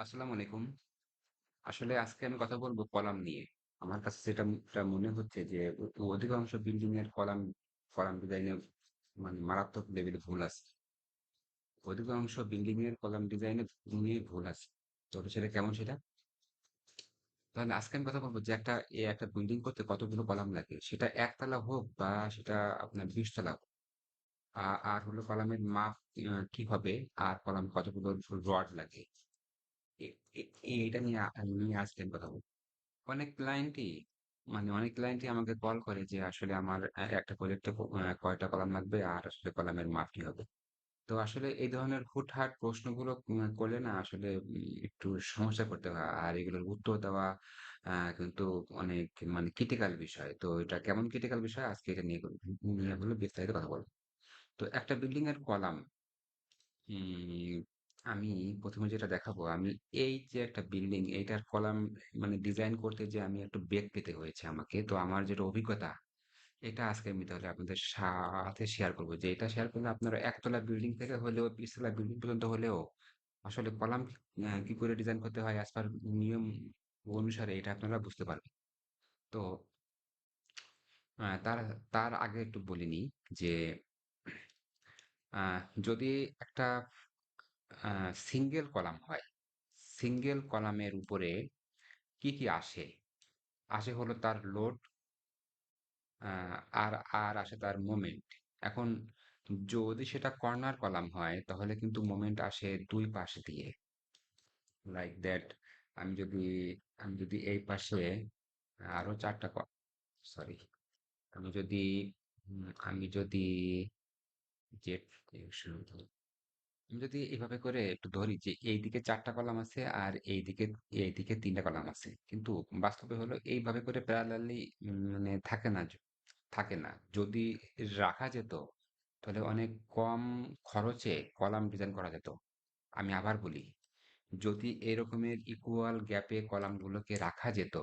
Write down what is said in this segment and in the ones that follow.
আসসালামু আলাইকুম। আসলে আজকে আমি কথা বলব কলাম নিয়ে। আমার কাছে যেটা মনে হচ্ছে যে অধিকাংশ বিল্ডিং এর কলাম কলাম ডিজাইন মানে মারাত্মক লেভেলে ভুল আছে। অধিকাংশ বিল্ডিং এর কলাম ডিজাইন নিয়ে ভুল আছে। তবে সেটা কেমন সেটা? তাহলে আজকে আমি কথা বলব যে, একটা, এ একটা বিল্ডিং করতে কতগুলো কলাম লাগে। সেটা ১ তলা হোক বা সেটা আপনার ২০ তলা হোক। আর হলো কলামের মাপ কি হবে? আর কলাম কতগুলো রড লাগে। এ এ এটা নিয়ে নিয়ে আজকে কথা বলব। অনেক ক্লায়েন্টই মানে অনেক ক্লায়েন্টই আমাকে কল করে যে আসলে আমার একটা প্রজেক্টে কয়টা কলাম লাগবে আর আসলে কলামের মাপ কি হবে? তো আসলে এই ধরনের হুটহাট প্রশ্নগুলো উম করলে না আসলে উম একটু সমস্যায় পড়তে হয়। আর এগুলোর উত্তর দেওয়া কিন্তু অনেক মানে ক্রিটিক্যাল বিষয়। তো এটা কেমন ক্রিটিক্যাল বিষয় আজকে এটা নিয়ে বিস্তারিত কথা বলব। তো একটা বিল্ডিং এর কলাম হুম, আমি ১ম এ যেটা দেখাবো, আমি এই যে একটা বিল্ডিং এইটার কলাম মানে ডিজাইন করতে যেয়ে আমি একটু বেগ পেতে হয়েছে আমাকে। তো আমার যেটা অভিজ্ঞতা, এটা আজকে আমি তাহলে আপনাদের সাথে শেয়ার করব। যে এটা শেয়ার করলে আপনারা একতলা বিল্ডিং থেকে হলেও ২০ তলা বিল্ডিং পর্যন্ত হলেও আসলে কলাম কি করে ডিজাইন করতে হয় আজকাল নিয়ম অনুসারে এটা আপনারা বুঝতে পারবেন। তো তার তার আগে একটু বলে নিই যে যদি একটা সিঙ্গেল কলাম হয়, সিঙ্গেল কলামের উপরে কি, কি আসে? আসে হলো তার লোড আর, আর আসে তার মোমেন্ট। এখন যদি সেটা কর্নার কলাম হয় তাহলে কিন্তু মোমেন্ট আসে ২ পাশ দিয়ে। লাইক দ্যাট আমি যদি আমি যদি এই পাশে আরও ৪ টা ক সরি আমি যদি আমি যদি জেড আমি যদি এভাবে করে একটু ধরি যে এইদিকে ৪ টা কলাম আছে আর এইদিকে এইদিকে ৩ টা কলাম আছে। কিন্তু বাস্তবে হলো এইভাবে করে প্যারালালি মানে থাকে না থাকে না। যদি রাখা যেত তাহলে অনেক কম খরচে কলাম ডিজাইন করা যেত। আমি আবার বলি, যদি এরকমের ইকুয়াল গ্যাপে কলামগুলোকে রাখা যেত,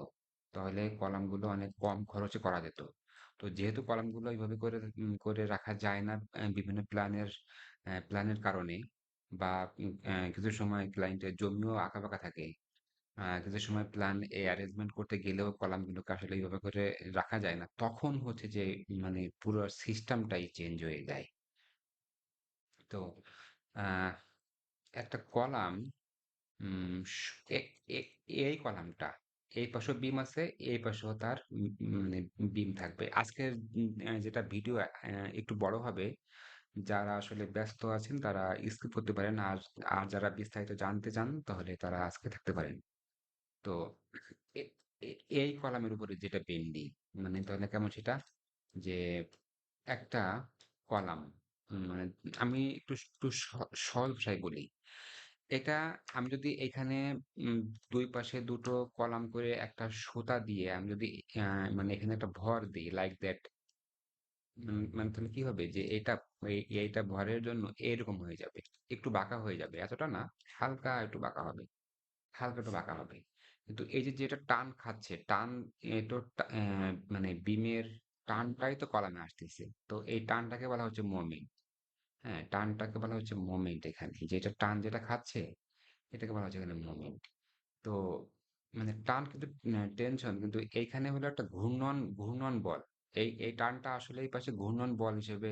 তাহলে কলামগুলো অনেক কম খরচে করা যেত। তো যেহেতু কলামগুলো এইভাবে করে করে রাখা যায় না বিভিন্ন প্ল্যানের প্ল্যানের কারণে বা কিছু সময় ক্লায়েন্টের জমিও আঁকা-বাঁকা থাকে। আ কিছু সময় প্ল্যান এ অ্যারেঞ্জমেন্ট করতে গেলেও কলামগুলোকে আসলে এভাবে করে রাখা যায় না। তখন হচ্ছে যে মানে পুরো সিস্টেমটাই চেঞ্জ হয়ে যায়। তো একটা কলাম এই কলামটা এই পাশেও বিম আছে, এই পাশেও তার মানে বিম থাকবে। আজকের যেটা ভিডিও একটু বড় হবে। যারা আসলে ব্যস্ত আছেন, তারা স্কিপ করতে পারেন। আর আর যারা বিস্তারিত জানতে চান, তাহলে তারা আজকে থাকতে পারেন। তো এই কলামের উপরে যেটা পেন্ডি মানে তাহলে কেমন সেটা? যে একটা কলাম মানে আমি একটু একটু সহজ ভাষায় বলি। এটা আমি যদি এখানে, উম ২ পাশে দুটো কলাম করে একটা সুতা দিয়ে, আমি যদি আ মানে এখানে একটা ভর দিই লাইক দ্যাট মানে তাহলে কি হবে? যে এটা এই এইটা ভরের জন্য এরকম হয়ে যাবে। একটু বাঁকা হয়ে যাবে। এতটা না, হালকা একটু বাঁকা হবে। হালকা একটু বাঁকা হবে। কিন্তু এই যে যেটা টান খাচ্ছে, টান টা মানে বিমের টানটাই তো কলামে আসতেছে। তো এই টানটাকে বলা হচ্ছে মোমেন্ট। হ্যাঁ? টানটাকে বলা হচ্ছে মোমেন্ট এখানে। যেটা টান যেটা খাচ্ছে, এটাকে বলা হচ্ছে এখানে মোমেন্ট। তো মানে টান কিন্তু টেনশন কিন্তু এইখানে হলো একটা ঘূর্ণন, ঘূর্ণন বল। এই, এই টানটা আসলে এই পাশে ঘূর্ণন বল হিসেবে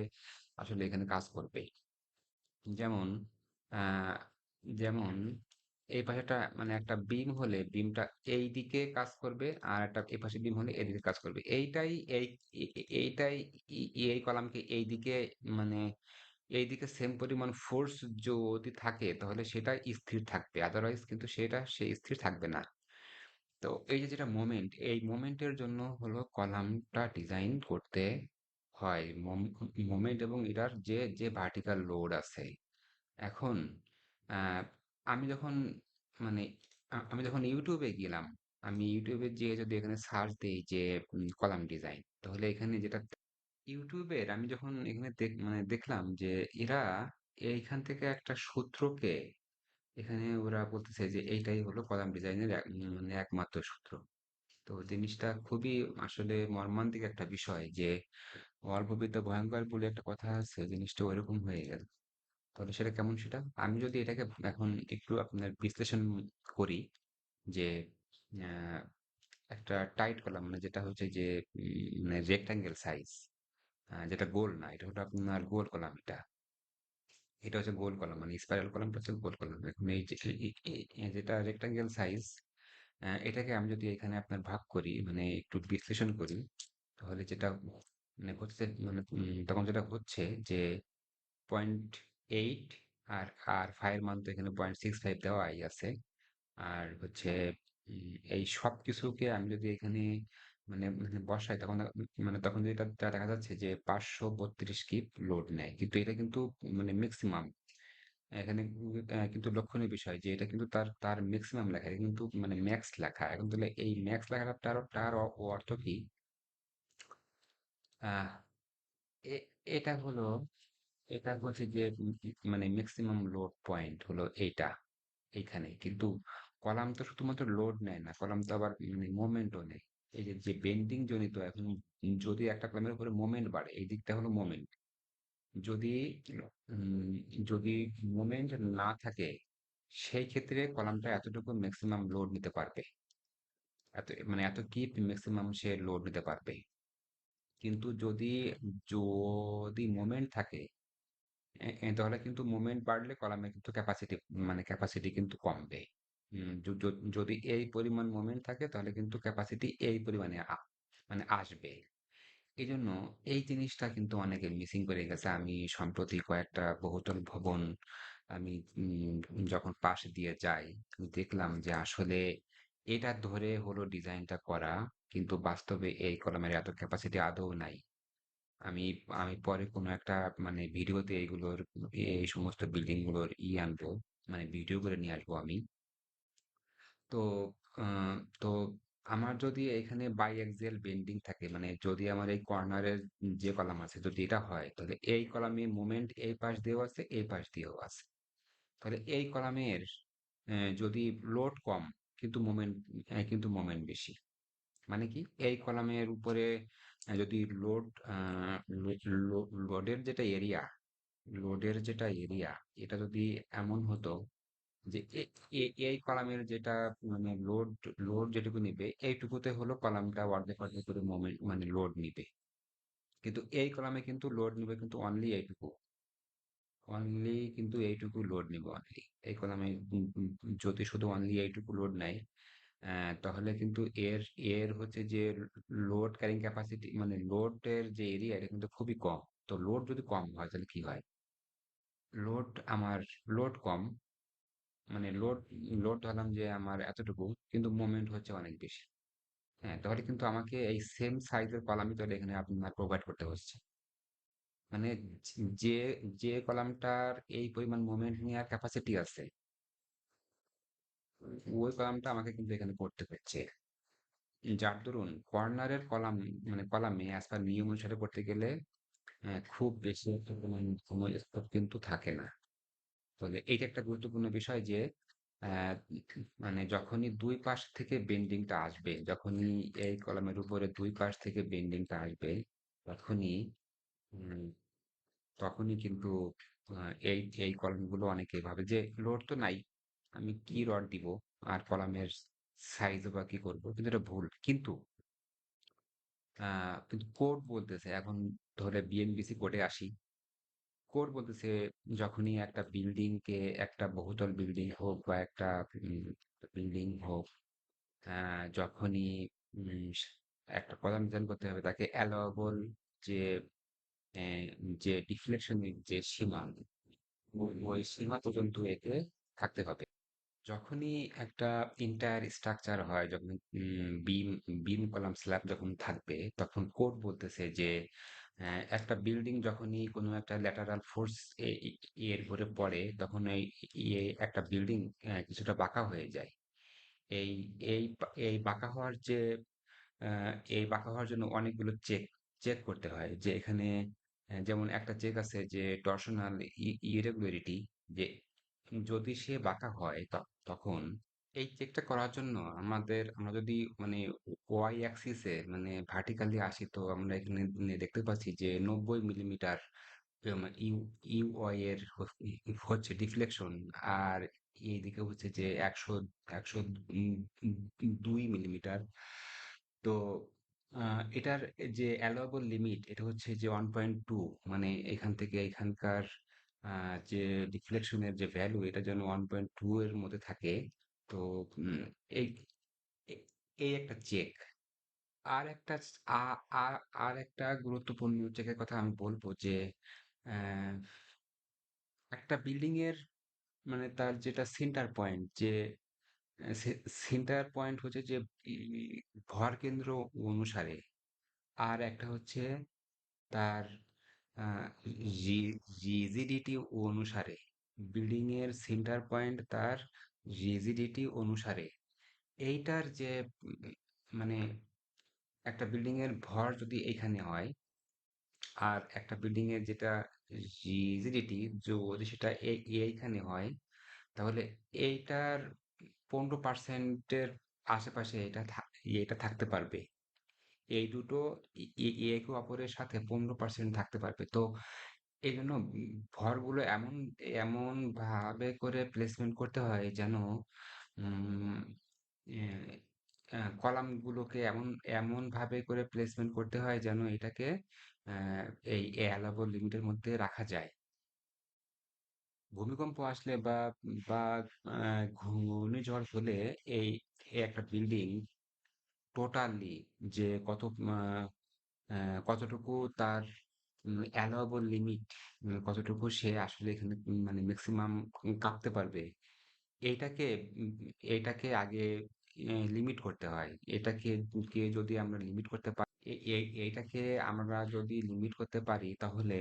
আসলে এখানে কাজ করবে। যেমন যেমন এই পাশেটা মানে একটা বিম হলে বিমটা এইদিকে কাজ করবে আর একটা এপাশে বিম হলে এদিকে কাজ করবে। এইটাই এই এইটাই এই কলামকে এইদিকে মানে এইদিকে সেম পরিমাণ ফোর্স যদি থাকে তাহলে সেটা স্থির থাকবে। আদারওয়াইজ কিন্তু সেটা সে স্থির থাকবে না। তো এই যে যেটা মোমেন্ট, এই মোমেন্টের জন্য হলো কলামটা ডিজাইন করতে হয়। মোমেন্ট এবং এটার যে, যে ভার্টিক্যাল লোড আছে। এখন আমি যখন মানে আমি যখন ইউটিউবে গেলাম, আমি ইউটিউবে যেয়ে যদি এখানে সার্চ দিই যে কলাম ডিজাইন, তাহলে এখানে যেটা ইউটিউবের আমি যখন এখানে মানে দেখলাম যে এরা এইখান থেকে একটা সূত্রকে এখানে ওরা বলতেছে যে এইটাই হলো কলাম ডিজাইনের মানে একমাত্র সূত্র। তো জিনিসটা খুবই আসলে মর্মান্তিক একটা বিষয় যে অল্প বিদ্যা ভয়ঙ্কর বলে একটা কথা আছে, জিনিসটা ঐরকম হয়ে গেল। তাহলে সেটা কেমন সেটা? আমি যদি এটাকে এখন একটু আপনার বিশ্লেষণ করি যে আহ, একটা টাইট কলাম মানে যেটা হচ্ছে যে উম, মানে রেক্টাঙ্গেল সাইজ যেটা গোল না এটা হলো আপনার গোল কলাম এটা এটা হচ্ছে গোল কলাম মানে স্পাইরাল কলামটা হচ্ছে গোল কলাম। এখন এই যেটা রেক্টাঙ্গেল সাইজ এটাকে আমি যদি এখানে আপনার ভাগ করি মানে একটু বিশ্লেষণ করি, তাহলে যেটা মানে হচ্ছে মানে তখন যেটা হচ্ছে যে পয়েন্ট এইট আর আর ফাইভ মান তো এখানে পয়েন্ট সিক্স ফাইভ দেওয়া দেওয়াই আছে। আর হচ্ছে এই সব কিছুকে আমি যদি এখানে মানে মানে বসাই তখন মানে তখন যেটা দেখা যাচ্ছে যে পাঁচশো বত্রিশ কিপ লোড নেয়। কিন্তু এটা কিন্তু মানে ম্যাক্সিমাম এখানে কিন্তু লক্ষণীয় বিষয় যে এটা কিন্তু তার তার ম্যাক্সিমাম লেখা, এটা কিন্তু মানে ম্যাক্স লেখা। এখন তাহলে এই ম্যাক্স লেখাটা তার তার অর্থ কি? এটা হলো, এটা হচ্ছে যে মানে ম্যাক্সিমাম লোড পয়েন্ট হলো এইটা, এইখানে। কিন্তু কলাম তো শুধুমাত্র লোড নেয় না, কলাম তো আবার মানে মোমেন্টও নেয়। এই যে যে বেন্ডিং জনিত এখন যদি একটা কলামের উপরে মোমেন্ট বাড়ে, এই দিকটা হলো মোমেন্ট যদি যদি মোমেন্ট না থাকে, সেই ক্ষেত্রে কলামটা এতটুকু ম্যাক্সিমাম লোড নিতে পারবে। এত মানে এত কি ম্যাক্সিমাম সে লোড নিতে পারবে। কিন্তু যদি যদি মোমেন্ট থাকে তাহলে কিন্তু মোমেন্ট বাড়লে কলামে কিন্তু ক্যাপাসিটি মানে ক্যাপাসিটি কিন্তু কমবে। যদি এই পরিমাণ মুভমেন্ট থাকে, তাহলে কিন্তু ক্যাপাসিটি এই পরিমাণে মানে আসবে। এই জন্য এই জিনিসটা কিন্তু অনেকে মিসিং করে গেছে। আমি সম্প্রতি কয়েকটা বহুতল ভবন আমি যখন পাশ দিয়ে যাই, দেখলাম যে আসলে এটা ধরে হলো ডিজাইনটা করা, কিন্তু বাস্তবে এই কলমের এত ক্যাপাসিটি আদৌ নাই। আমি আমি পরে কোনো একটা মানে ভিডিওতে এইগুলোর এই সমস্ত বিল্ডিংগুলোর ই আনব মানে ভিডিও করে নিয়ে আসব আমি। তো তো আমার যদি এখানে বাই এক্সিয়াল বেন্ডিং থাকে মানে যদি আমার এই কর্নারের যে কলাম আছে, যদি এটা হয়, তাহলে এই কলামে মোমেন্ট এই পাশ দিয়েও আছে, এই পাশ দিয়েও আছে। তাহলে এই কলামের যদি লোড কম, কিন্তু মোমেন্ট কিন্তু মোমেন্ট বেশি। মানে কি? এই কলামের উপরে যদি লোড লোডের যেটা এরিয়া লোডের যেটা এরিয়া এটা যদি এমন হতো যে এই কলামের যেটা মানে লোড লোড যেটুকু নিবে, এইটুকুতে হলো কলামটা অর্ধেক অর্ধেক করে মোমেন্ট মানে লোড নিবে। কিন্তু এই কলামে কিন্তু লোড নিবে কিন্তু অনলি এইটুকু। অনলি কিন্তু এইটুকু লোড নিবে অনলি এই কলামে যদি শুধু অনলি এইটুকু লোড নেয় তাহলে কিন্তু এর এর হচ্ছে যে লোড ক্যারিং ক্যাপাসিটি মানে লোডের যে এরিয়া এটা কিন্তু খুবই কম। তো লোড যদি কম হয়, তাহলে কি হয়? লোড আমার লোড কম মানে লোড লোড ধরলাম যে আমার এতটুকু কিন্তু মোমেন্ট হচ্ছে অনেক বেশি। হ্যাঁ তাহলে কিন্তু আমাকে এই সেম সাইজের কলামই তাহলে এখানে আপনার প্রোভাইড করতে হচ্ছে। মানে যে যে কলামটার এই পরিমাণ মোমেন্ট নেওয়ার ক্যাপাসিটি আছে ওই কলামটা আমাকে কিন্তু এখানে করতে হচ্ছে। যার দরুন কর্নারের কলাম মানে কলামে অ্যাজ পার নিয়ম অনুসারে করতে গেলে আহ, খুব বেশি একটা পরিমাণ সময় কিন্তু থাকে না। তবে এইটা একটা গুরুত্বপূর্ণ বিষয় যে মানে যখনই দুই পাশ থেকে বেন্ডিংটা আসবে, যখনই এই কলামের উপরে দুই পাশ থেকে বেন্ডিংটা আসবে, তখনই তখনই কিন্তু এই এই কলামগুলো অনেকে ভাবে যে লোড তো নাই, আমি কি রড দিব? আর কলামের সাইজ বা কি করব? কিন্তু এটা ভুল। কিন্তু কিন্তু কোড বলতেছে, এখন ধরে বিএনবিসি কোডে আসি কোড বলতেছে যখনই একটা বিল্ডিং কে একটা বহুতল বিল্ডিং হোক বা একটা বিল্ডিং হোক যখনই একটা কথা নির্ধারণ করতে হবে তাকে অ্যালাওয়েবল যে যে ডিফ্লেকশনের যে সীমা, ওই সীমা পর্যন্ত এতে থাকতে হবে। যখনই একটা ইন্টায়ার স্ট্রাকচার হয়, যখন বিম বিম কলাম স্ল্যাব যখন থাকবে, তখন কোড বলতেছে যে একটা বিল্ডিং যখনই কোনো একটা ল্যাটারাল ফোর্স এর উপরে পড়ে, তখন এই ইয়ে একটা বিল্ডিং কিছুটা বাঁকা হয়ে যায়। এই এই এই বাঁকা হওয়ার যে এই বাঁকা হওয়ার জন্য অনেকগুলো চেক চেক করতে হয়। যে এখানে যেমন একটা চেক আছে যে টর্শনাল ইরেগুলারিটি, যে যদি সে বাঁকা হয় তখন এই চেকটা করার জন্য আমাদের, আমরা যদি মানে ওয়াই অ্যাক্সিসে মানে ভার্টিক্যালি আসি, তো আমরা এখানে দেখতে পাচ্ছি যে নব্বই মিলিমিটার ইউ ওয়াই এর হচ্ছে ডিফ্লেকশন আর এইদিকে হচ্ছে যে একশো একশো দুই মিলিমিটার তো এটার যে অ্যালোয়েবল লিমিট এটা হচ্ছে যে ওয়ান পয়েন্ট টু মানে এখান থেকে এখানকার যে ডিফ্লেকশনের যে ভ্যালু এটা যেন ওয়ান পয়েন্ট টু এর মধ্যে থাকে। তো এই এই একটা চেক। আর একটা স- আ- আ- আর একটা গুরুত্বপূর্ণ চেকের কথা আমি বলব যে একটা বিল্ডিং এর মানে তার যেটা সেন্টার পয়েন্ট যে সেন্টার পয়েন্ট হচ্ছে যে, ই- ভর কেন্দ্র অনুসারে। আর একটা হচ্ছে তার রিজিডিটি অনুসারে। বিল্ডিং এর সেন্টার পয়েন্ট তার রিজিডিটি অনুসারে এইটার যে মানে একটা বিল্ডিং এর ভর যদি এখানে হয়, আর একটা বিল্ডিং এর যেটা রিজিডিটি যদি সেটা এইখানে হয়, তাহলে এইটার পনেরো পার্সেন্টের আশেপাশে এটা এটা থাকতে পারবে। এই দুটো একে অপরের সাথে পনেরো পার্সেন্ট থাকতে পারবে। তো এই জন্য ভরগুলো এমন এমন ভাবে করে প্লেসমেন্ট করতে হয় যেন, উম কলামগুলোকে এমন এমন ভাবে করে প্লেসমেন্ট করতে হয় যেন এটাকে এই অ্যালাবল লিমিটের মধ্যে রাখা যায়। ভূমিকম্প আসলে বা বা ঘূর্ণিঝড় হলে এই একটা বিল্ডিং টোটালি যে কত কতটুকু তার অ্যালাউবল লিমিট কতটুকু সে আসলে এখানে মানে ম্যাক্সিমাম কাঁপতে পারবে। এটাকে এটাকে আগে লিমিট করতে হয়। এটাকে কে যদি আমরা লিমিট করতে পারি এইটাকে আমরা যদি লিমিট করতে পারি তাহলে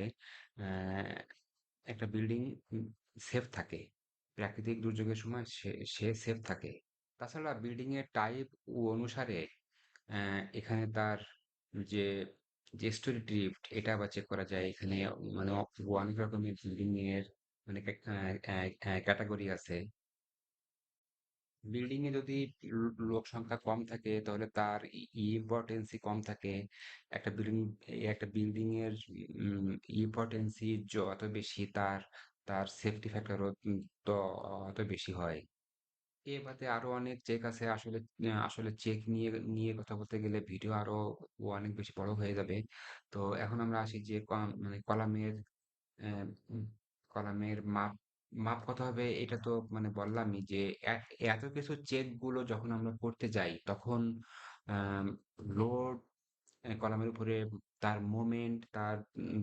একটা বিল্ডিং সেফ থাকে। প্রাকৃতিক দুর্যোগের সময় সে সে সেফ থাকে। তাছাড়া বিল্ডিং এর টাইপ অনুসারে এখানে তার যে যে স্টোরি ড্রিফট এটা আবার চেক করা যায়। এখানে মানে অনেক রকমের বিল্ডিং এর মানে ক্যাটাগরি আছে। বিল্ডিং এ যদি লোক সংখ্যা কম থাকে, তাহলে তার ইম্পর্টেন্সি কম থাকে। একটা বিল্ডিং একটা বিল্ডিং এর ইম্পর্টেন্সি যত বেশি, তার তার সেফটি ফ্যাক্টরও অত বেশি হয়। এ বাদে আরও অনেক চেক আছে। আসলে আসলে চেক নিয়ে নিয়ে কথা বলতে গেলে ভিডিও আরও অনেক বেশি বড় হয়ে যাবে। তো এখন আমরা আসি যে মানে কলামের কলামের মাপ মাপ কত হবে এটা তো মানে বললামই যে এত কিছু চেকগুলো যখন আমরা করতে যাই তখন লোড কলামের উপরে তার মোমেন্ট তার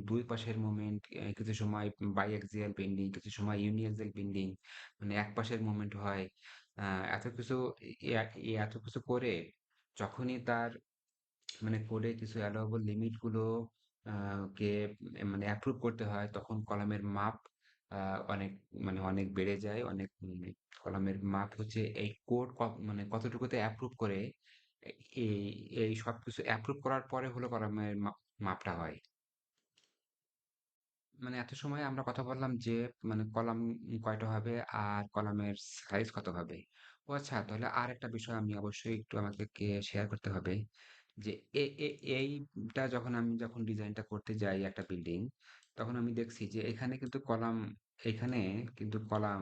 দুই পাশের মোমেন্ট কিছু সময় বাই এক্সিয়াল বেন্ডিং কিছু সময় ইউনিএক্সিয়াল বেন্ডিং মানে এক পাশের মোমেন্ট হয়। আহ, এত কিছু এত কিছু করে যখনই তার মানে কোডে কিছু অ্যালাউবল লিমিটগুলো কে মানে অ্যাপ্রুভ করতে হয় তখন কলামের মাপ আহ, অনেক মানে অনেক বেড়ে যায় অনেক কলামের মাপ হচ্ছে এই কোড মানে কতটুকুতে অ্যাপ্রুভ করে এই এই সব কিছু অ্যাপ্রুভ করার পরে হলো কলামের মাপ- মাপটা হয়। মানে এত সময় আমরা কথা বললাম যে মানে কলাম কয়টা হবে আর কলামের সাইজ কত হবে? ও আচ্ছা তাহলে আর একটা বিষয় আমি অবশ্যই একটু আমাকে শেয়ার করতে হবে যে এ এ- এইটা যখন আমি যখন ডিজাইনটা করতে যাই একটা বিল্ডিং তখন আমি দেখছি যে এখানে কিন্তু কলাম এখানে কিন্তু কলাম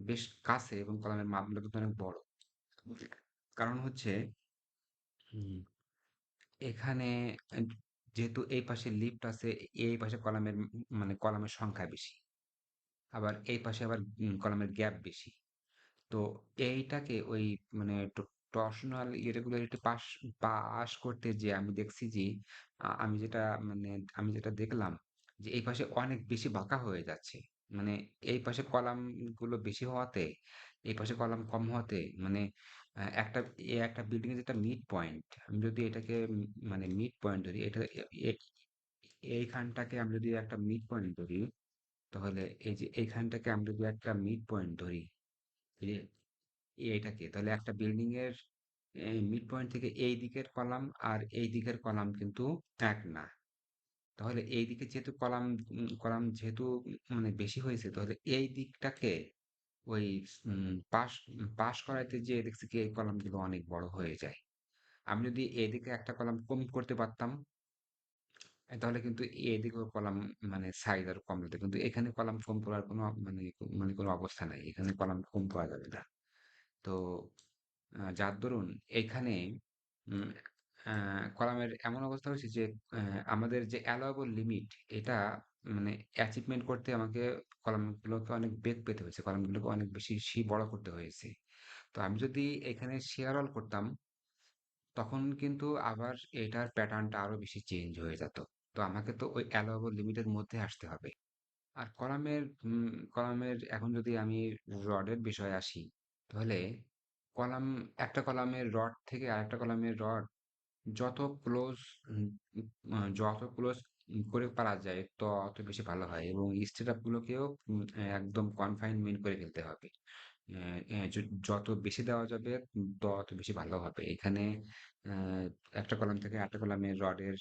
বেশ কাছে এবং কলামের মাপগুলো কিন্তু অনেক বড়। কারণ হচ্ছে হুম, এখানে যেহেতু এই পাশে লিফট আছে, এই পাশে কলামের মানে কলামের সংখ্যা বেশি। আবার এই পাশে আবার কলামের গ্যাপ বেশি। তো এইটাকে ওই মানে টর্সনাল ইরেগুলারিটি পাস পাস করতে যে আমি দেখছি যে আমি যেটা মানে আমি যেটা দেখলাম যে এই পাশে অনেক বেশি বাঁকা হয়ে যাচ্ছে। মানে এই পাশে কলামগুলো বেশি হওয়াতে, এই পাশে কলাম কম হওয়াতে মানে একটা, এ একটা বিল্ডিং এর যেটা মিড পয়েন্ট আমি যদি এটাকে মানে মিড পয়েন্ট ধরি, এটা এ- এ- এইখানটাকে আমি যদি একটা মিড পয়েন্ট ধরি, তাহলে এই যে এইখানটাকে আমি যদি একটা মিড পয়েন্ট ধরি, এই এইটাকে, তাহলে একটা বিল্ডিং এর মিড পয়েন্ট থেকে এই দিকের কলাম আর এই দিকের কলাম কিন্তু এক না। তাহলে এই দিকে যেহেতু কলাম কলাম যেহেতু মানে বেশি হয়েছে, তাহলে এই দিকটাকে ওই পাশ পাশ করাইতে যে দেখছি কি এই কলামগুলো অনেক বড় হয়ে যায়। আমি যদি এদিকে একটা কলাম কম করতে পারতাম তাহলে কিন্তু এদিকেও কলাম মানে সাইজ আরও কম দিত কিন্তু এখানে কলাম কম করার কোনো মানে মানে কোনো অবস্থা নাই। এখানে কলাম কম পাওয়া যাবে না। তো যার দরুন এখানে কলামের এমন অবস্থা হয়েছে যে আমাদের যে অ্যালাউয়েবল লিমিট এটা মানে অ্যাচিভমেন্ট করতে আমাকে কলামগুলোকে অনেক বেগ পেতে হয়েছে কলামগুলোকে অনেক বেশি সি বড় করতে হয়েছে। তো আমি যদি এখানে শেয়ার অল করতাম, তখন কিন্তু আবার এটার প্যাটার্নটা আরও বেশি চেঞ্জ হয়ে যেত। তো আমাকে তো ওই অ্যালাউয়েবল লিমিটের মধ্যে আসতে হবে। আর কলামের কলামের এখন যদি আমি রডের বিষয়ে আসি, তাহলে কলাম একটা কলামের রড থেকে আরেকটা কলামের রড যত ক্লোজ যত ক্লোজ করে পারা যায় তত বেশি ভালো হয় এবং স্টেট গুলোকেও উম, একদম কনফাইনমেন্ট করে ফেলতে হবে। যত বেশি দেওয়া যাবে তত বেশি ভালো হবে। এখানে একটা কলাম থেকে একটা কলামের রডের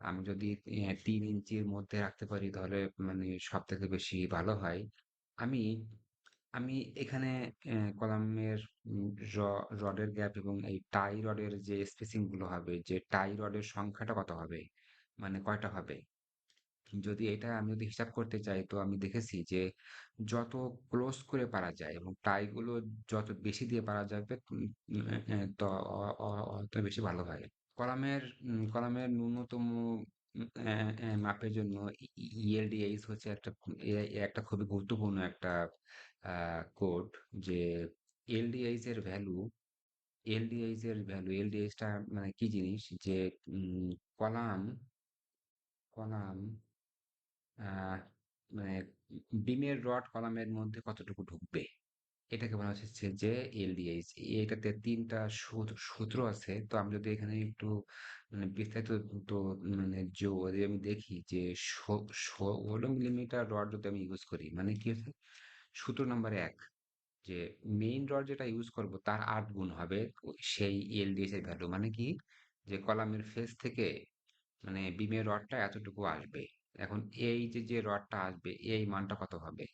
আমি যদি তিন ইঞ্চির মধ্যে রাখতে পারি তাহলে মানে সব থেকে বেশি ভালো হয়। আমি আমি এখানে কলামের র- রডের গ্যাপ এবং এই টাই রডের যে স্পেসিংগুলো হবে যে টাই রডের সংখ্যাটা কত হবে? মানে কয়টা হবে? যদি এটা আমি যদি হিসাব করতে চাই তো আমি দেখেছি যে যত ক্লোজ করে পারা যায় এবং টাই গুলো যত বেশি দিয়ে পারা যাবে উম, অত বেশি ভালো হয়। কলামের কলামের ন্যূনতম মাপের জন্য ইএলডিএইচ হচ্ছে একটা এ একটা খুবই গুরুত্বপূর্ণ একটা কোড যে এলডিএইচ এর ভ্যালু এলডিএইচ এর ভ্যালু এলডিএইচ টা মানে কি জিনিস? যে কলাম কলাম মানে বিমের রড কলামের মধ্যে কতটুকু ঢুকবে? এটাকে বলা হচ্ছে যে এলডিএইচ এটাতে তিনটা সূত্র আছে। তো আমি যদি এখানে একটু মানে বিস্তারিত তো মানে যদি আমি দেখি যে ষোলো মিলিমিটার রড যদি আমি ইউজ করি মানে কি হচ্ছে? সূত্র নাম্বার এক, যে মেইন রড যেটা ইউজ করব তার আট গুণ হবে সেই এলডিএস এর ভ্যালু মানে কি? যে কলামের ফেস থেকে মানে বিমের রডটা এতটুকু আসবে। এখন এই যে যে রডটা আসবে, এই মানটা কত হবে?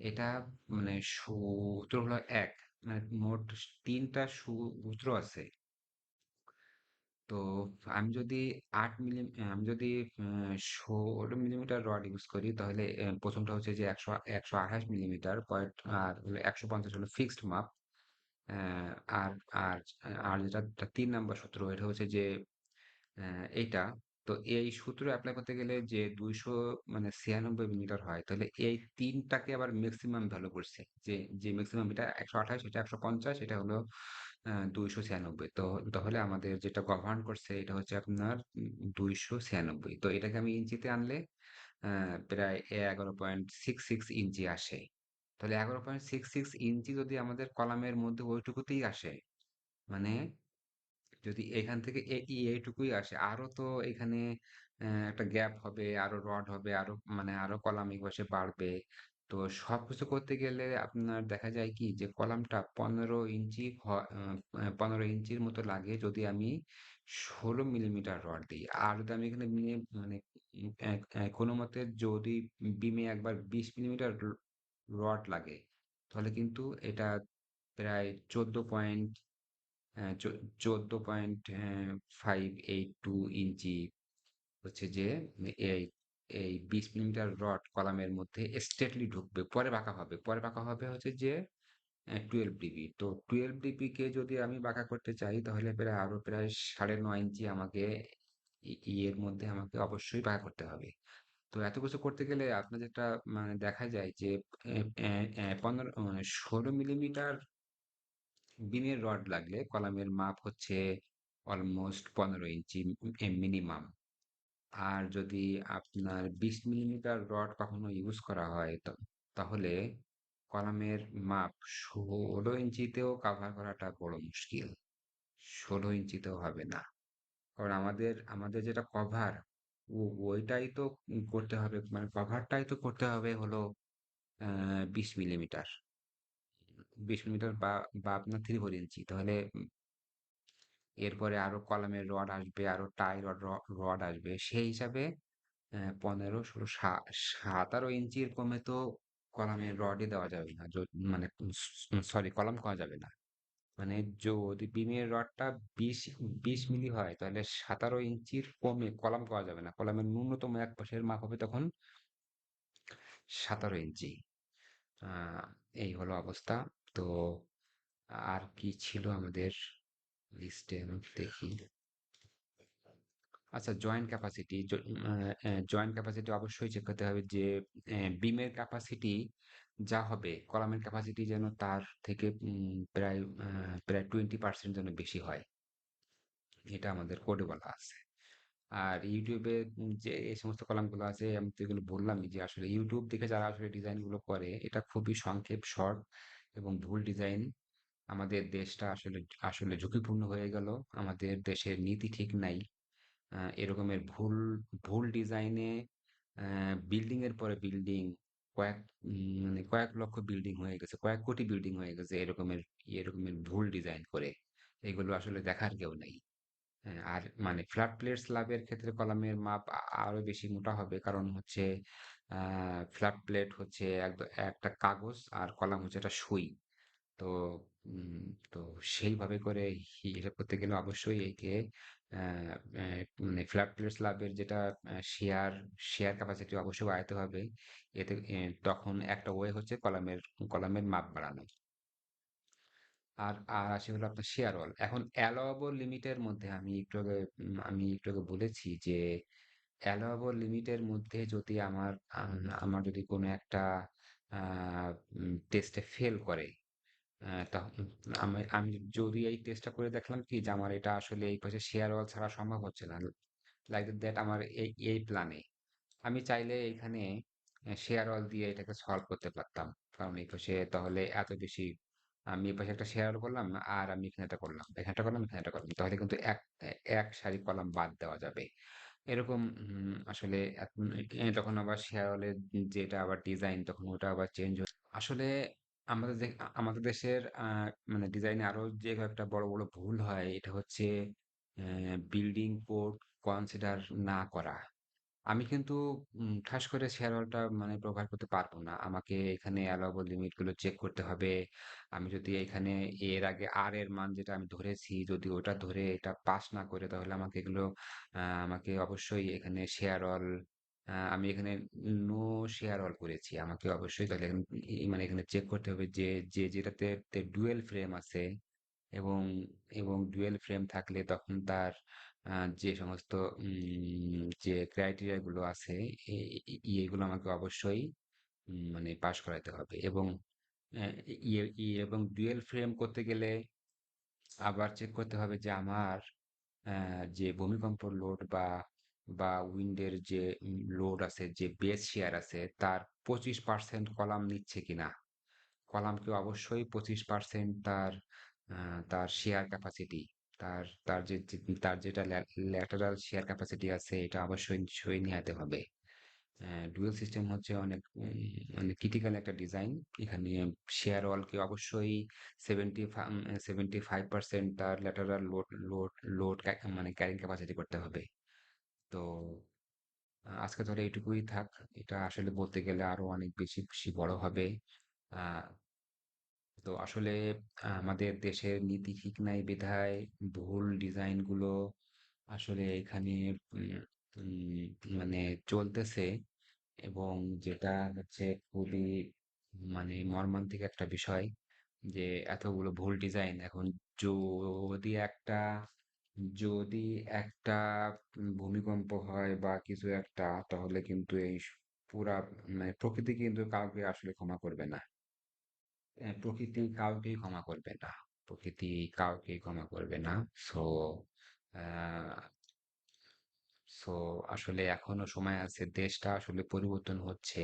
এটা মানে সূত্র হলো এক মানে মোট তিনটা সূত্র আছে। তো আমি যদি আট মিলি, আমি যদি ষোলো মিলিমিটার রড ইউজ করি, তাহলে প্রথমটা হচ্ছে যে একশো একশো আঠাশ মিলিমিটার পয়েন্ট, আর হলো একশো পঞ্চাশ হলো ফিক্সড মাপ। আর আর আর যেটা তিন নাম্বার সূত্র, এটা হচ্ছে যে এইটা। তো এই সূত্র অ্যাপ্লাই করতে গেলে যে দুইশো মানে ছিয়ানব্বই মিটার হয়, তাহলে এই তিনটাকে আবার ম্যাক্সিমাম ভ্যালু করছে। যে যে ম্যাক্সিমাম এটা একশো আঠাশ, এটা একশো পঞ্চাশ, এটা হলো দুইশো ছিয়ানব্বই। তো তাহলে আমাদের যেটা গভর্ন করছে এটা হচ্ছে আপনার দুইশো ছিয়ানব্বই। তো এটাকে আমি ইঞ্চিতে আনলে প্রায় এগারো পয়েন্ট সিক্স সিক্স ইঞ্চি আসে। তাহলে এগারো পয়েন্ট সিক্স সিক্স ইঞ্চি যদি আমাদের কলামের মধ্যে ওইটুকুতেই আসে মানে যদি এখান থেকে এইটুকুই আসে, আরও তো এখানে একটা গ্যাপ হবে, আরও রড হবে, আরও মানে আরও কলাম পাশে বাড়বে। তো সবকিছু করতে গেলে আপনার দেখা যায় কি? যে কলামটা পনেরো ইঞ্চি পনেরো ইঞ্চির মতো লাগে যদি আমি ষোলো মিলিমিটার রড দিই। আর যদি আমি এখানে মিনি- কোনো মতে যদি বিমে একবার বিশ মিলিমিটার রড লাগে, তাহলে কিন্তু এটা প্রায় চোদ্দ পয়েন্ট চোদ্দ পয়েন্ট ফাইভ এইট টু ইঞ্চি হচ্ছে যে এই এই বিশ মিলিমিটার রড কলামের মধ্যে স্ট্রেটলি ঢুকবে, পরে বাঁকা হবে। পরে বাঁকা হবে হচ্ছে যে টুয়েলভ ডিবি তো টুয়েলভ ডিবি কে যদি আমি বাঁকা করতে চাই, তাহলে প্রায় আরও প্রায় সাড়ে নয় ইঞ্চি আমাকে ই- ই মধ্যে আমাকে অবশ্যই বাঁকা করতে হবে। তো এত কিছু করতে গেলে আপনার যেটা মানে দেখা যায় যে পনেরো মানে ষোলো মিলিমিটার বিমের রড লাগলে কলামের মাপ হচ্ছে অলমোস্ট পনেরো ইঞ্চি মিনিমাম আর যদি আপনার বিশ মিলিমিটার রড কখনো ইউজ করা হয় তাহলে কলামের মাপ ষোলো ইঞ্চিতেও কাভার করাটা বড় মুশকিল। ষোলো ইঞ্চিতেও হবে না। কারণ আমাদের আমাদের যেটা কভার ওইটাই তো করতে হবে মানে কভারটাই তো করতে হবে হলো আহ বিশ মিলিমিটার। বিশ মিলিমিটার বা বা আপনার থ্রি ফোর ইঞ্চি, তাহলে এরপরে আরও কলামের রড আসবে, আরও টাই রড রড আসবে। সেই হিসাবে পনেরো, ষোলো সাতারো ইঞ্চির কমে তো কলামের রডই দেওয়া যাবে না। মানে সরি, কলাম করা যাবে না। মানে যদি বিমের রডটা বিশ বিশ মিলি হয়, তাহলে সতেরো ইঞ্চির কমে কলাম করা যাবে না। কলামের ন্যূনতম এক পাশের মাপ হবে তখন সতেরো ইঞ্চি। এই হলো অবস্থা। তো আর কি ছিল আমাদের? লিস্টে দেখি আচ্ছা জয়েন্ট ক্যাপাসিটি জয়েন্ট ক্যাপাসিটি অবশ্যই চেক করতে হবে যে বিমের ক্যাপাসিটি যা হবে কলামের ক্যাপাসিটি যেন তার থেকে প্রায় প্রায় টোয়েন্টি পার্সেন্ট যেন বেশি হয়। এটা আমাদের কোডে বলা আছে। আর ইউটিউবে যে এই সমস্ত কলামগুলো আছে আমি তো এগুলো বললামই যে আসলে ইউটিউব দেখে যারা আসলে ডিজাইনগুলো করে এটা খুবই সংক্ষেপ শর্ট এবং ভুল ডিজাইন আমাদের দেশটা আসলে আসলে ঝুঁকিপূর্ণ হয়ে গেল। আমাদের দেশের নীতি ঠিক নাই। এরকমের ভুল ভুল ডিজাইনে বিল্ডিং এর পরে বিল্ডিং কয়েক মানে কয়েক লক্ষ বিল্ডিং হয়ে গেছে কয়েক কোটি বিল্ডিং হয়ে গেছে এরকমের এরকমের ভুল ডিজাইন করে। এগুলো আসলে দেখার কেউ নেই। হ্যাঁ, আর মানে ফ্ল্যাট প্লেট স্ল্যাবের ক্ষেত্রে কলামের মাপ আরও বেশি মোটা হবে। কারণ হচ্ছে ফ্ল্যাট প্লেট হচ্ছে একদ- একটা কাগজ আর কলাম হচ্ছে একটা সুই। তো উম, তো সেইভাবে করে হিসাব করতে গেলে অবশ্যই একে আহ, মানে ফ্ল্যাট প্লেট স্ল্যাবের যেটা শেয়ার শেয়ার ক্যাপাসিটি অবশ্যই বাড়াতে হবে। এতে তখন একটা ওয়ে হচ্ছে কলামের কলামের মাপ বাড়ানো। আর আর আসে হলো আপনার শেয়ার ওয়াল। এখন অ্যালাওয়াবল লিমিটের মধ্যে আমি একটু আগে আমি একটু আগে বলেছি যে অ্যালাওয়াবল লিমিটের মধ্যে যদি আমার আম- আমার যদি কোনো একটা টেস্টে ফেল করে তখন আমি আমি যদি এই টেস্টটা করে দেখলাম কি যে আমার এটা আসলে এই পাশে শেয়ার ওয়াল ছাড়া সম্ভব হচ্ছে না লাইক দ্যাট আমার এই এই প্ল্যানে আমি চাইলে এখানে শেয়ার ওয়াল দিয়ে এটাকে সলভ করতে পারতাম। কারণ এই পাশে তাহলে এত বেশি, আমি এই পাশে একটা শেয়ার করলাম আর আমি এখানে এটা করলাম, এখানে একটা করলাম, এখানে একটা করলাম, তাহলে কিন্তু এক এক সারি কলাম বাদ দেওয়া যাবে। এরকম আসলে তখন আবার শেয়ার ওয়ালের যেটা আবার ডিজাইন তখন ওটা আবার চেঞ্জ আসলে আমাদের দে- আমাদের দেশের মানে ডিজাইনে আরও যে একটা বড় বড় ভুল হয়, এটা হচ্ছে বিল্ডিং কোড কনসিডার না করা। আমি কিন্তু ঠাস করে শেয়ার হলটা মানে প্রোভাইড করতে পারব না। আমাকে এখানে অ্যালাউবল লিমিটগুলো চেক করতে হবে। আমি যদি এখানে এর আগে আর এর মান যেটা আমি ধরেছি, যদি ওটা ধরে এটা পাস না করে, তাহলে আমাকে এগুলো আমাকে অবশ্যই এখানে শেয়ার আমি এখানে নো শেয়ার অল করেছি। আমাকে অবশ্যই তাহলে এখানে, ই- মানে এখানে চেক করতে হবে যে যে যেটাতে ডুয়েল ফ্রেম আছে এবং এবং ডুয়েল ফ্রেম থাকলে তখন তার যে সমস্ত যে ক্রাইটেরিয়া গুলো আছে, এ- এ- এগুলো আমাকে অবশ্যই মানে পাশ করাতে হবে এবং ইয়ে এবং ডুয়েল ফ্রেম করতে গেলে আবার চেক করতে হবে যে আমার যে ভূমিকম্প লোড বা বা উইন্ডের যে লোড আছে, যে বেস শেয়ার আছে, তার পঁচিশ পার্সেন্ট কলাম নিচ্ছে কিনা? কলামকে অবশ্যই পঁচিশ পার্সেন্ট তার তার শেয়ার ক্যাপাসিটি? তার তার যে তার যেটা ল্যাটারাল শেয়ার ক্যাপাসিটি আছে, এটা অবশ্যই সই নিতে হবে। ডুয়েল সিস্টেম হচ্ছে অনেক মানে ক্রিটিক্যাল একটা ডিজাইন। এখানে শেয়ার ওয়ালকে অবশ্যই সেভেন্টি সেভেন্টি ফাইভ পার্সেন্ট তার ল্যাটারাল লোড লোড লোড মানে ক্যারিং ক্যাপাসিটি করতে হবে। তো আজকে ধরে এইটুকুই থাক। এটা আসলে বলতে গেলে আরও অনেক বেশি বেশি বড় হবে। তো আসলে আমাদের দেশের নীতি ঠিক নাই বিধায় ভুল ডিজাইনগুলো আসলে এখানে উম, মানে চলতেছে এবং যেটা হচ্ছে খুবই মানে মর্মান্তিক একটা বিষয় যে এতগুলো ভুল ডিজাইন। এখন যদি একটা যদি একটা ভূমিকম্প হয় বা কিছু একটা, তাহলে কিন্তু এই পুরা মানে প্রকৃতি কিন্তু কাউকে আসলে ক্ষমা করবে না। প্রকৃতি কাউকেই ক্ষমা করবে না। প্রকৃতি কাউকেই ক্ষমা করবে না। সো সো, আসলে এখনও সময় আছে, দেশটা আসলে পরিবর্তন হচ্ছে।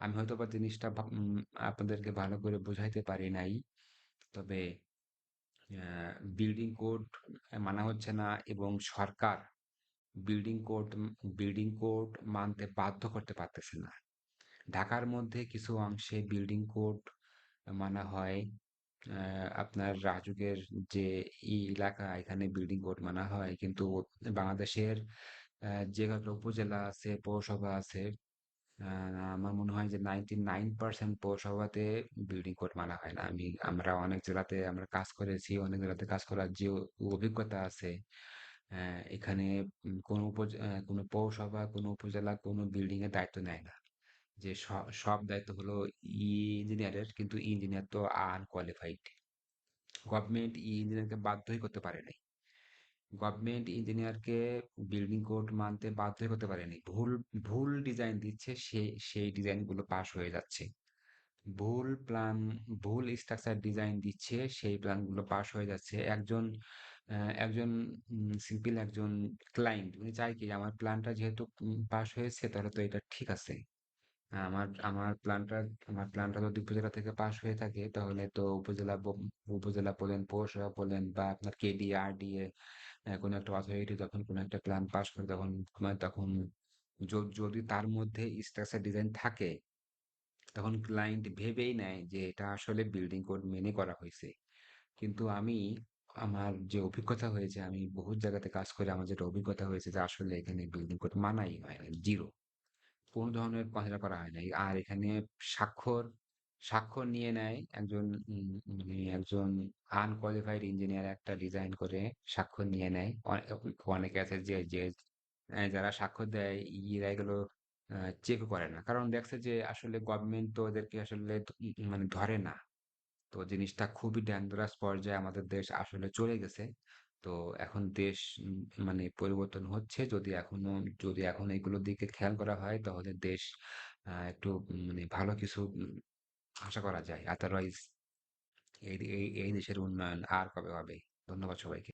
আমি হয়তো বা জিনিসটা আপনাদেরকে ভালো করে বোঝাইতে পারি নাই। তবে বিল্ডিং কোড মানা হচ্ছে না এবং সরকার বিল্ডিং কোড বিল্ডিং কোড মানতে বাধ্য করতে পারতেছে না। ঢাকার মধ্যে কিছু অংশে বিল্ডিং কোড মানা হয়। আপনার রাজুকের যে এলাকা, এখানে বিল্ডিং কোড মানা হয়। কিন্তু বাংলাদেশের যে উপজেলা আছে, পৌরসভা আছে আমার মনে হয় যে নাইনটি নাইন পার্সেন্ট পৌরসভাতে বিল্ডিং কোড মানা হয় না। আমি, আমরা অনেক জেলাতে আমরা কাজ করেছি, অনেক জেলাতে কাজ করার যে অভিজ্ঞতা আছে এখানে কোনো কোনো পৌরসভা, কোনো উপজেলা, কোনো বিল্ডিং এর দায়িত্ব নেয় না। যে সব সব দায়িত্ব হলো ইঞ্জিনিয়ারের কিন্তু ইঞ্জিনিয়ার তো আনকোয়ালিফাইড গভর্নমেন্ট ইঞ্জিনিয়ারকে বাধ্যই করতে পারে নাই। গভর্নমেন্ট ইঞ্জিনিয়ারকে বিল্ডিং কোড মানতে বাধ্য করতে পারেনি। ভুল ভুল ডিজাইন দিচ্ছে, সে, সেই ডিজাইনগুলো পাস হয়ে যাচ্ছে। ভুল প্ল্যান ভুল স্ট্রাকচার ডিজাইন দিচ্ছে, সেই প্ল্যানগুলো পাস হয়ে যাচ্ছে। একজন একজন সিম্পল একজন ক্লায়েন্ট উনি চায় কি, আমার প্ল্যানটা যেহেতু পাস হয়েছে, তাহলে তো এটা ঠিক আছে। আমার আমার প্ল্যানটা আমার প্ল্যানটা যদি উপজেলা থেকে পাশ হয়ে থাকে, তাহলে তো উপজেলা উপজেলা বলেন পৌরসভা বলেন বা আপনার কেডি আরডিএ কোনো একটা অথরিটি যখন কোনো একটা প্ল্যান পাশ করে, তখন তখন যদি তার মধ্যে স্ট্রাকচার ডিজাইন থাকে, তখন ক্লায়েন্ট ভেবেই নেয় যে এটা আসলে বিল্ডিং কোড মেনে করা হয়েছে। কিন্তু আমি, আমার যে অভিজ্ঞতা হয়েছে, আমি বহুত জায়গাতে কাজ করে, আমার যেটা অভিজ্ঞতা হয়েছে যে আসলে এখানে বিল্ডিং কোড মানাই হয় জিরো কোনো ধরনের কনসিডার করা হয় নাই আর এখানে স্বাক্ষর স্বাক্ষর নিয়ে নেয় একজন মানে একজন আনকোয়ালিফাইড ইঞ্জিনিয়ার একটা ডিজাইন করে স্বাক্ষর নিয়ে নেয়। অনেকে আছে যে যে যারা স্বাক্ষর দেয় ইরা এগুলো চেক করে না। কারণ দেখছে যে, আসলে গভর্নমেন্ট তো ওদেরকে আসলে মানে ধরে না। তো জিনিসটা খুবই ডেঞ্জারাস পর্যায়ে আমাদের দেশ আসলে চলে গেছে। তো এখন দেশ মানে পরিবর্তন হচ্ছে। যদি এখনও যদি এখন এগুলোর দিকে খেয়াল করা হয় তাহলে দেশ আহ, একটু মানে ভালো কিছু আশা করা যায়। আদারওয়াইজ এই এই এই দেশের উন্নয়ন আর কবে হবে? ধন্যবাদ সবাইকে।